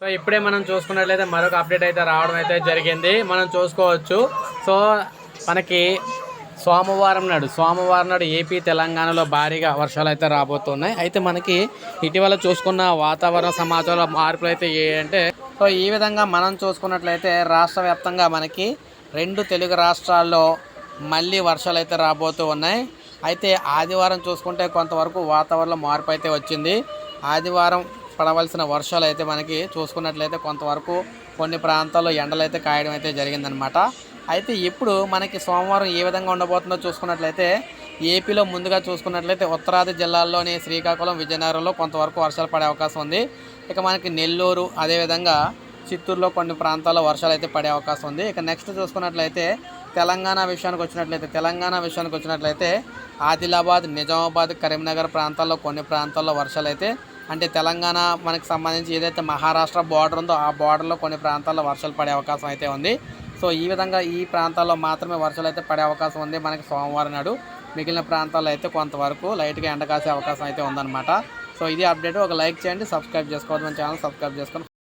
So ఇప్పుడే మనం చూసుకున్నట్లయితే మరొక అప్డేట్ అయితే రావడం అయితే జరిగింది. మనం చూసుకోవచ్చు. సో మనకి సోమవారం నాడు సోమవారం నాడు ఏపీ తెలంగాణలో భారీగా వర్షాలు అయితే రాబోతున్నాయి. అయితే మనకి ఇటీవల చూసుకున్న వాతావరణ సమాచారం మార్పులు అయితే ఏ అంటే సో ఈ విధంగా మనం చూసుకున్నట్లయితే రాష్ట్ర వ్యాప్తంగా మనకి రెండు తెలుగు రాష్ట్రాల్లో మళ్ళీ వర్షాలు అయితే రాబోతూ ఉన్నాయి. అయితే ఆదివారం చూసుకుంటే కొంతవరకు వాతావరణంలో మార్పు అయితే వచ్చింది. ఆదివారం పడవలసిన వర్షాలు అయితే మనకి చూసుకున్నట్లయితే కొంతవరకు కొన్ని ప్రాంతాల్లో ఎండలు అయితే కాయడం అయితే జరిగిందనమాట అయితే ఇప్పుడు మనకి సోమవారం ఏ విధంగా ఉండబోతుందో చూసుకున్నట్లయితే ఏపీలో ముందుగా చూసుకున్నట్లయితే ఉత్తరాది జిల్లాల్లోని శ్రీకాకుళం విజయనగరంలో కొంతవరకు వర్షాలు పడే అవకాశం ఉంది. ఇక మనకి నెల్లూరు అదేవిధంగా చిత్తూరులో కొన్ని ప్రాంతాల్లో వర్షాలు అయితే పడే అవకాశం ఉంది. ఇక నెక్స్ట్ చూసుకున్నట్లయితే తెలంగాణ విషయానికి వచ్చినట్లయితే తెలంగాణ విషయానికి వచ్చినట్లయితే ఆదిలాబాద్ నిజామాబాద్ కరీంనగర్ ప్రాంతాల్లో కొన్ని ప్రాంతాల్లో వర్షాలు అయితే అంటే తెలంగాణ మనకు సంబంధించి ఏదైతే మహారాష్ట్ర బార్డర్ ఉందో ఆ బార్డర్లో కొన్ని ప్రాంతాల్లో వర్షాలు పడే అవకాశం అయితే ఉంది. సో ఈ విధంగా ఈ ప్రాంతాల్లో మాత్రమే వర్షాలు అయితే పడే అవకాశం ఉంది. మనకి సోమవారం నాడు మిగిలిన ప్రాంతాల్లో అయితే కొంతవరకు లైట్గా ఎండ కాసే అవకాశం అయితే ఉందన్నమాట. సో ఇది అప్డేట్. ఒక లైక్ చేయండి సబ్స్క్రైబ్ చేసుకోవద్దు మన ఛానల్ సబ్స్క్రైబ్ చేసుకొని